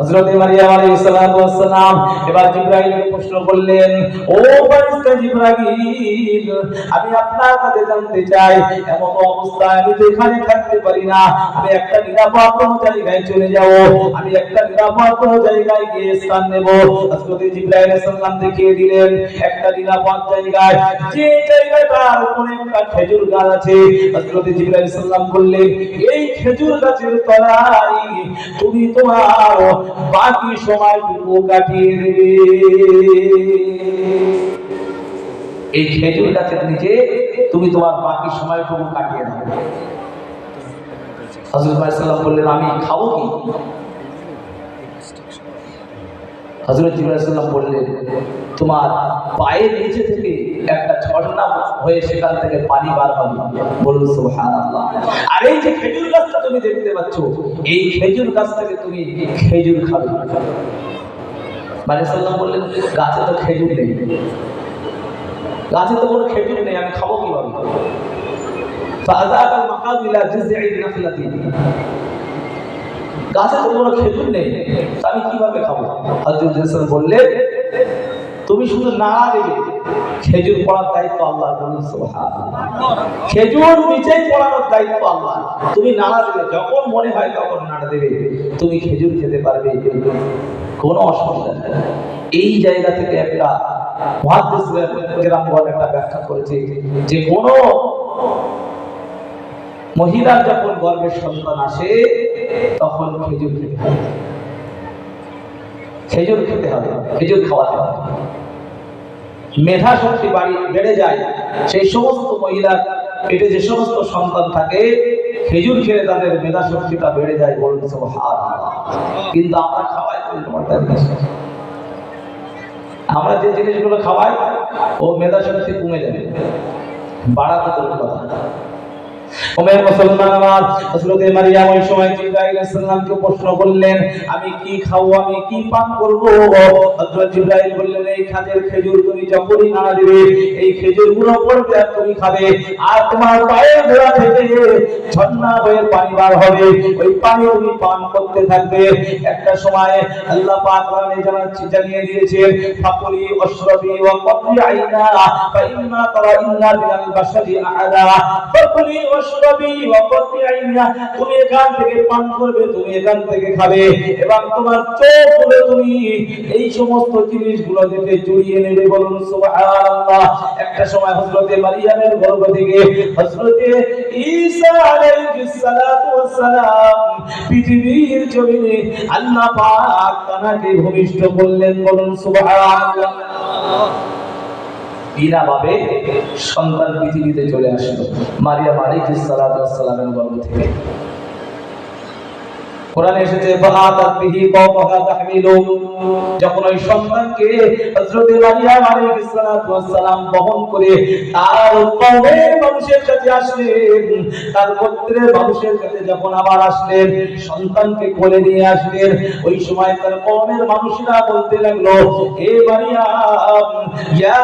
হযরত মারিয়াম আলাইহিস সালাতু ওয়াস সালাম এবার জিবরাইলকে প্রশ্ন করলেন, ও ফেরেশতা জিবরাইল, আমি আপনার কাছে জানতে চাই, এমন অবস্থায় আমি তো এখানে থাকতে পারি না। আমি একটা নিরাপদ কোনো জায়গায় চলে যাব, আমি একটা নিরাপদ কোনো জায়গায় গিয়ে স্থান নেব। হযরত জিবরাইল সালাম দেখিয়ে দিলেন, একটা নিরাপদ জায়গায়, যে জায়গাটার উপরে একটা খেজুর গাছ আছে। হযরত জিবরাইল সালাম বললেন, এই খেজুর গাছের তলায় তুমি তোমার বাকি সময়টুকু কাটিয়ে দেবে। এই খেজুর গাছের নিচে তুমি তোমার বাকি সময়টুকু কাটিয়ে দেবে সাল্লাম বললেন, আমি খাব কি? হযরত জিবরাইল বললেন তোমার পায়ের নিচে থেকে একটা ঝর্ণা হয়ে সেখান থেকে পানি বার হবে বলুন সুবহানাল্লাহ আর এই যে খেজুর গাছটা তুমি দেখতে পাচ্ছ এই খেজুর গাছ থেকে তুমি খেজুর খাবে মানে সাল্লাম বললেন গাছে তো খেজুর নেই গাছে তো কোনো খেজুর নেই আমি খাবো কিভাবে فأذاق المقام إلى جذع النخلة গাছে তো কোনো খেজুর নেই আমি কীভাবে খাব? তুমি শুধু দেবে, খেজুর পড়ার দায়িত্ব আল্লাহ খেজুর নিচেই পড়ানোর দায়িত্ব আল্লাহ তুমি নাড়া দেবে, যখন মনে হয় তখন নাড়া দেবে। তুমি খেজুর খেতে পারবে কোনো অসুবিধা নেই। এই জায়গা থেকে একটা একটা ব্যাখ্যা করেছে যে, কোনো মহিলার যখন গর্ভের সন্তান আসে তখন খেজুর খেতে হবে। খেজুর খেতে হবে, খেজুর খাওয়াতে হবে। মেধা শক্তি বাড়ি বেড়ে যায়, সেই সমস্ত মহিলার পেটে যে সমস্ত সন্তান থাকে, খেজুর খেলে তাদের মেধা শক্তিটা বেড়ে যায় বলুন সব হার কিন্তু আমরা খাওয়াই জিনিস। আমরা যে জিনিসগুলো খাওয়াই, ও মেধা শক্তি কমে যাবে। বাড়াতে তো কথা ওমের মুসলমান আমার হযরত মারিয়াম ওই সময় জিবরাইল সালামকে প্রশ্ন করলেন, আমি কি খাব? আমি কি পান করব? হযরত জিবরাইল বললেন, এই খাজের খেজুর তুমি যখনই নাড়া দিবে, এই খেজুরগুলো পড়বে আর তুমি খাবে। আর তোমার পায়ের গোড়া থেকে ঝর্ণা হয়ে পানি বার হবে। ওই পানি তুমি পান করতে থাকবে। একটা সময় আল্লাহ পাক কোরআনে জানাচ্ছি জানিয়ে দিয়েছেন, ফাকুলি ওয়াশরাবি ওয়া কত্রি আইনা ফা তারা ইন্না বিল বাশারি আহাদা, ফাকুলি তুমি এখান থেকে পান করবে, তুমি এখান থেকে খাবে। এবং তোমার চোখ খুলে তুমি এই সমস্ত জিনিসগুলো দেখে জড়িয়ে নেবে বলুন একটা সময় হযরতে মারিয়ামের গর্ভ থেকে হযরতে পৃথিবীর জমিনে আল্লাহ পাক তাকে ভূমিষ্ঠ করলেন বলুন, সুবহানাল্লাহ। বিনা ভাবে সন্তান পৃথিবীতে চলে আসলো। মারিয়া মালিক ইসালাতামের গর্ভ থেকে। কোরআনে এসেছে ফাহাতাত বিহি কওমাহা তাহমিলু যখন ওই সন্তানকে হযরত মারিয়াম আলাইহিস সালাতু ওয়াস সালাম বহন করে তার মানুষের কাছে আসলেন, তার মানুষের কাছে যখন আবার আসলেন, সন্তানকে কোলে নিয়ে আসলেন, ওই সময় তার কওমের মানুষরা বলতে লাগল, হে মারিয়াম ইয়া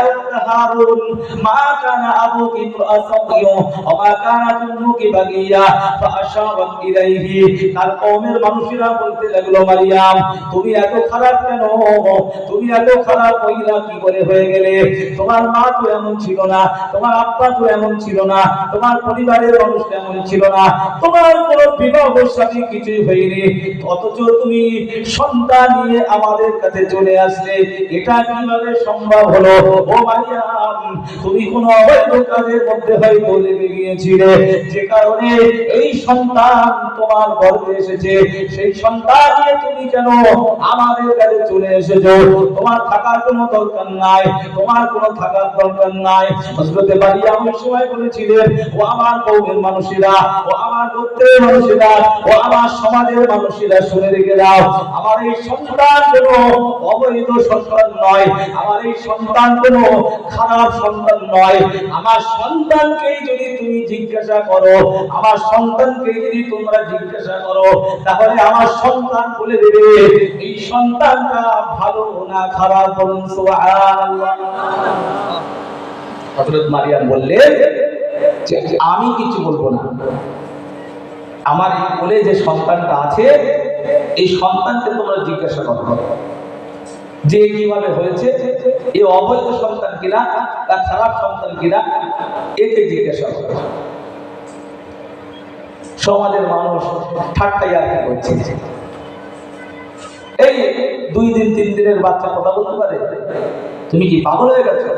হারুন, মা কানা আবুকি মুআসাকিয়ু ওয়া মা কানাত উম্মুকি বাগিয়া, ফাআশারাত ইলাইহি। তার কওমের মানুষেরা বলতে লাগল, মারিয়াম, তুমি এত খারাপ কেন? তুমি এত খারাপ মহিলা, কি করে হয়ে গেলে? তোমার মা তো এমন ছিল না, তোমার আব্বা তো এমন ছিল না, তোমার পরিবারের মানুষ এমন ছিল না, তোমার কোনো বিবাহ সাথী কিছুই হয়নি। অথচ তুমি সন্তান নিয়ে আমাদের কাছে চলে আসলে, এটা কীভাবে সম্ভব হলো? ও মারিয়াম, তুমি কোন অবৈধ কাজের মধ্যে হয়তো লেগে গিয়েছিলে, যে কারণে এই সন্তান তোমার গর্ভে এসেছে। সেই সন্তান তুমি কেন আমাদের কাছে চলে এসেছ? তোমার থাকার কোনো দরকার নাই, তোমার কোনো থাকার দরকার নাই। হযরতে মারিয়াম ওই সময় বলেছিলেন, ও আমার কওমের মানুষেরা, ও আমার গোত্রের মানুষেরা, ও আমার সমাজের মানুষেরা, শুনে রেখে দাও। আমার এই সন্তান কোনো অবৈধ সন্তান নয়, আমার এই সন্তান কোনো খারাপ সন্তান নয়। আমার সন্তানকেই যদি তুমি জিজ্ঞাসা করো, আমার সন্তানকে যদি তোমরা জিজ্ঞাসা করো তাহলে আমার সন্তান বলে দেবে, এই সন্তানটা ভালো না খারাপ বলুন হযরত মারিয়াম বললেন আমি কিছু বলব না। আমার এই কোলে যে সন্তানটা আছে, এই সন্তানকে তোমরা জিজ্ঞাসা করো। যে কীভাবে হয়েছে, এ অবৈধ সন্তান কিনা, না খারাপ সন্তান কিনা, একে জিজ্ঞাসা করো। সমাজের মানুষ ঠাট্টাই আর করছে? এই দুই দিন তিন দিনের বাচ্চা কথা বলতে পারে? তুমি কি পাগল হয়ে গেছো?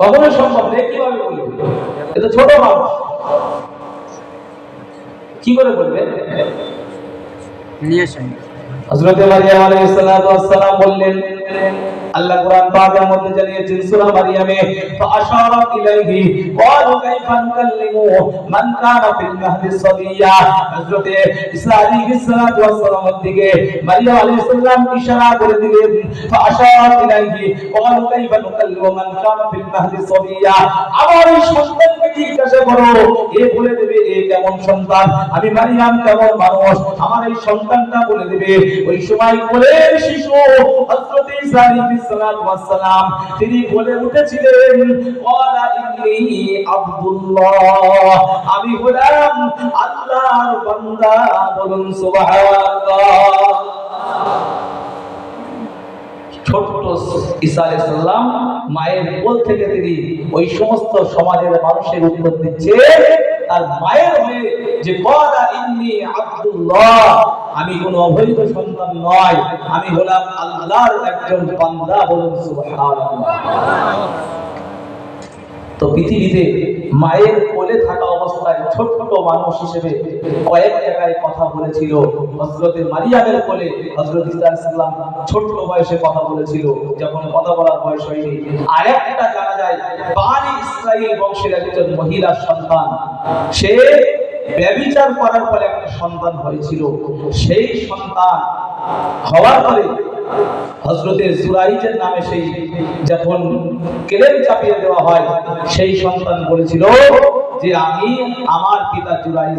কখনো সম্ভব নেই কীভাবে বলবে? এ তো ছোট মানুষ। কি করে বলবে? নিয়ে আসেন। হযরত মারিয়াম আলাইহিস সালাম বললেন আল্লাহ কোরআন পাকের মধ্যে জানিয়েছেন, সূরা মারিয়ামে ফাআশারাত ইলাইহি, ক্বালু কাইফা নুকাল্লিমু মান কানা ফিল মাহদি সাবিয়্যা হযরত ঈসা আলাইহিস সালাতু ওয়াস সালামের দিকে, মারিয়াম আলাইহিস সালাম ইশারা করে দিলেন ফাআশারাত ইলাইহি, ক্বালু কাইফা নুকাল্লিমু মান কানা ফিল মাহদি সাবিয়্যা আমার এই সন্তানকে জিজ্ঞাসা করো এ বলে দেবে এ কেমন সন্তান? আমি মারিয়াম কেমন মানুষ? আমার এই সন্তানটা বলে দেবে। ওই সময় কোলের শিশু হযরত ঈসা আলাইহিস সালাম তিনি বলে উঠেছিলেন আমি হলাম আল্লাহর বলুন ছোট্ট সালাম মায়ের কোল থেকে তিনি ওই সমস্ত সমাজের মানুষের উত্তর দিচ্ছে তার মায়ের হয়ে যে কদা ইন্নি আব্দুল্লাহ, আমি কোন অবৈধ সন্তান নয়, আমি হলাম আল্লাহর একজন বান্দা বলুন সুবহানাল্লাহ। তো পৃথিবীতে মায়ের কোলে থাকা অবস্থায় ছোট্ট মানুষ হিসেবে কয়েক জায়গায় কথা বলেছিল। হজরতে মারিয়ামের কোলে হজরত ইসলাম ছোট্ট বয়সে কথা বলেছিল, যখন কথা বলার বয়স হয়নি। আরেকটা জানা যায়, বানি ইসরাইল বংশের একজন মহিলার সন্তান। সে ব্যবিচার করার পরে একটা সন্তান হয়েছিল। সেই সন্তান হওয়ার পরে হজরতে জুরাইজের নামে সেই যখন কেলেন চাপিয়ে দেওয়া হয়, সেই সন্তান বলেছিল যে, আমি আমার পিতা জুরাইজ